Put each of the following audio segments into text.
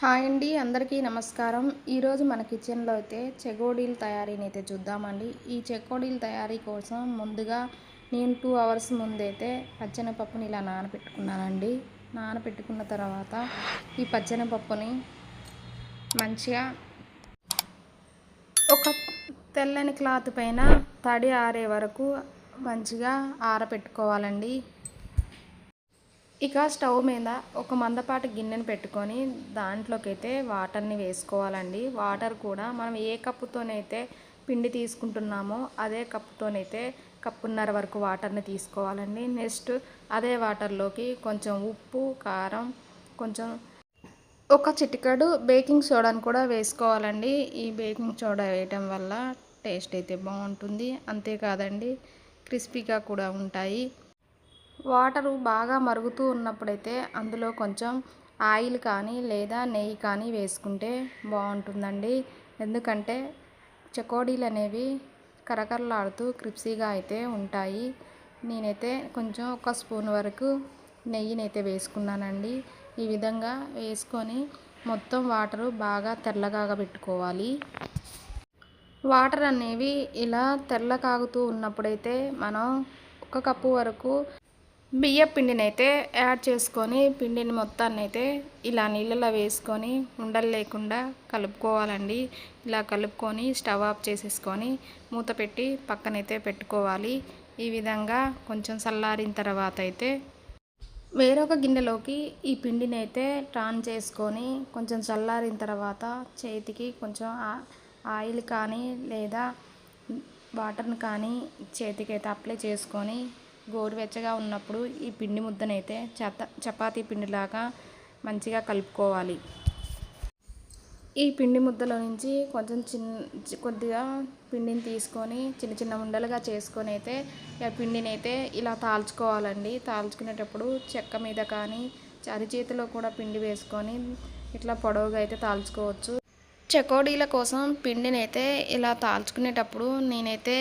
Hi అండి అందరికీ నమస్కారం. ఈరోజు మన కిచెన్లో అయితే చెగోడీల తయారీని అయితే చూద్దామండి. ఈ చెకోడీల తయారీ కోసం ముందుగా నేను టూ అవర్స్ ముందైతే పచ్చనిపప్పుని ఇలా నానబెట్టుకున్నానండి నానబెట్టుకున్న తర్వాత ఈ పచ్చనిపప్పుని మంచిగా ఒక తెల్లని క్లాత్ పైన తడి ఆరే వరకు మంచిగా ఆరబెట్టుకోవాలండి ఇక స్టవ్ మీద ఒక మందపాటి గిన్నెను పెట్టుకొని దాంట్లోకి అయితే వాటర్ని వేసుకోవాలండి. వాటర్ కూడా మనం ఏ కప్పుతోనైతే పిండి తీసుకుంటున్నామో అదే కప్పుతోనైతే కప్పున్నర వరకు వాటర్ని తీసుకోవాలండి. నెక్స్ట్ అదే వాటర్లోకి కొంచెం ఉప్పు కారం కొంచెం ఒక చిటికడు బేకింగ్ సోడాని కూడా వేసుకోవాలండి. ఈ బేకింగ్ సోడా వేయటం వల్ల టేస్ట్ అయితే బాగుంటుంది. అంతేకాదండి క్రిస్పీగా కూడా ఉంటాయి. వాటరు బాగా మరుగుతూ ఉన్నప్పుడైతే అందులో కొంచెం ఆయిల్ కానీ లేదా నెయ్యి కానీ వేసుకుంటే బాగుంటుందండి. ఎందుకంటే చకోడీలు అనేవి కరకరలాడుతూ క్రిప్సీగా అయితే ఉంటాయి. నేనైతే కొంచెం ఒక స్పూన్ వరకు నెయ్యినైతే వేసుకున్నానండి. ఈ విధంగా వేసుకొని మొత్తం వాటరు బాగా తెల్లగా పెట్టుకోవాలి. వాటర్ అనేవి ఇలా తెల్ల కాగుతూ ఉన్నప్పుడైతే మనం ఒక కప్పు వరకు బియ్య పిండిని అయితే యాడ్ చేసుకొని పిండిని మొత్తాన్ని అయితే ఇలా నీళ్ళలో వేసుకొని ఉండలు లేకుండా కలుపుకోవాలండి. ఇలా కలుపుకొని స్టవ్ ఆఫ్ చేసేసుకొని మూత పెట్టి పక్కనైతే పెట్టుకోవాలి. ఈ విధంగా కొంచెం చల్లారిన తర్వాత అయితే వేరొక గిన్నెలోకి ఈ పిండిని అయితే ట్రాన్ చేసుకొని కొంచెం చల్లారిన తర్వాత చేతికి కొంచెం ఆయిల్ కానీ లేదా వాటర్ని కానీ చేతికి అయితే అప్లై చేసుకొని గోరువెచ్చగా ఉన్నప్పుడు ఈ పిండి ముద్దనైతే చప చపాతీ పిండిలాగా మంచిగా కలుపుకోవాలి. ఈ పిండి ముద్దలో నుంచి కొంచెం చిన్న కొద్దిగా పిండిని తీసుకొని చిన్న చిన్న ఉండలుగా చేసుకొని అయితే ఆ పిండిని అయితే ఇలా తాల్చుకోవాలండి. తాల్చుకునేటప్పుడు చెక్క మీద కానీ అరిచేతిలో కూడా పిండి వేసుకొని ఇట్లా పొడవుగా అయితే తాల్చుకోవచ్చు. చెకోడీల కోసం పిండిని అయితే ఇలా తాల్చుకునేటప్పుడు నేనైతే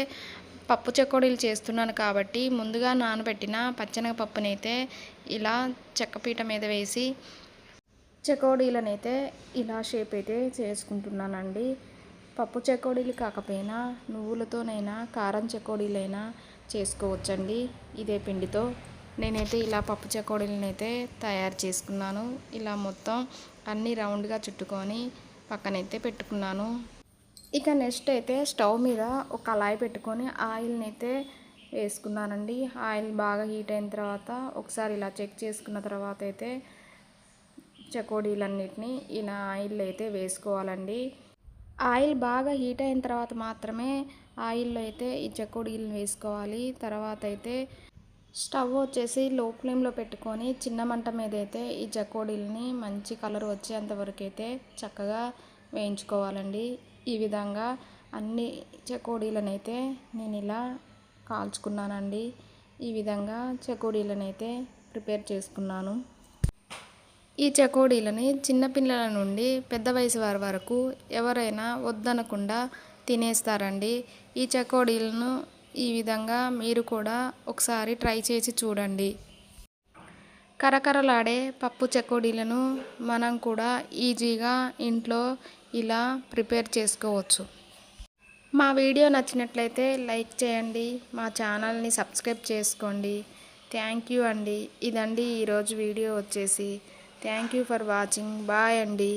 పప్పు చెకోడీలు చేస్తున్నాను కాబట్టి ముందుగా నానబెట్టిన పచ్చనగపప్పుని ఇలా చెక్కపీట మీద వేసి చెకోడీలనైతే ఇలా షేప్ అయితే చేసుకుంటున్నానండి. పప్పు చెకోడీలు కాకపోయినా నువ్వులతోనైనా కారం చెకోడీలైనా చేసుకోవచ్చండి. ఇదే పిండితో నేనైతే ఇలా పప్పు చెకోడీలను అయితే తయారు చేసుకున్నాను. ఇలా మొత్తం అన్నీ రౌండ్గా చుట్టుకొని పక్కనైతే పెట్టుకున్నాను. ఇక నెక్స్ట్ అయితే స్టవ్ మీద ఒక కళాయి పెట్టుకొని ఆయిల్ని అయితే వేసుకున్నానండి. ఆయిల్ బాగా హీట్ అయిన తర్వాత ఒకసారి ఇలా చెక్ చేసుకున్న తర్వాత అయితే చకోడీలన్నిటిని ఇలా ఆయిల్ అయితే వేసుకోవాలండి. ఆయిల్ బాగా హీట్ అయిన తర్వాత మాత్రమే ఆయిల్లో అయితే ఈ చకోడీలను వేసుకోవాలి. తర్వాత అయితే స్టవ్ వచ్చేసి లో ఫ్లేమ్లో పెట్టుకొని చిన్న మంట మీద అయితే ఈ చకోడీలని మంచి కలర్ వచ్చేంత వరకు అయితే చక్కగా వేయించుకోవాలండి. ఈ విధంగా అన్ని చకోడీలనైతే నేను ఇలా కాల్చుకున్నానండి. ఈ విధంగా చకోడీలనైతే ప్రిపేర్ చేసుకున్నాను. ఈ చకోడీలని చిన్నపిల్లల నుండి పెద్ద వయసు వారి వరకు ఎవరైనా వద్దనకుండా తినేస్తారండి. ఈ చకోడీలను ఈ విధంగా మీరు కూడా ఒకసారి ట్రై చేసి చూడండి. కరకరలాడే పప్పు చకోడీలను మనం కూడా ఈజీగా ఇంట్లో ఇలా ప్రిపేర్ చేసుకోవచ్చు. మా వీడియో నచ్చినట్లయితే లైక్ చేయండి మా ఛానల్ని సబ్స్క్రైబ్ చేసుకోండి. థ్యాంక్ యూ అండి. ఇదండి ఈరోజు వీడియో వచ్చేసి. Thank you for watching. Bye అండి.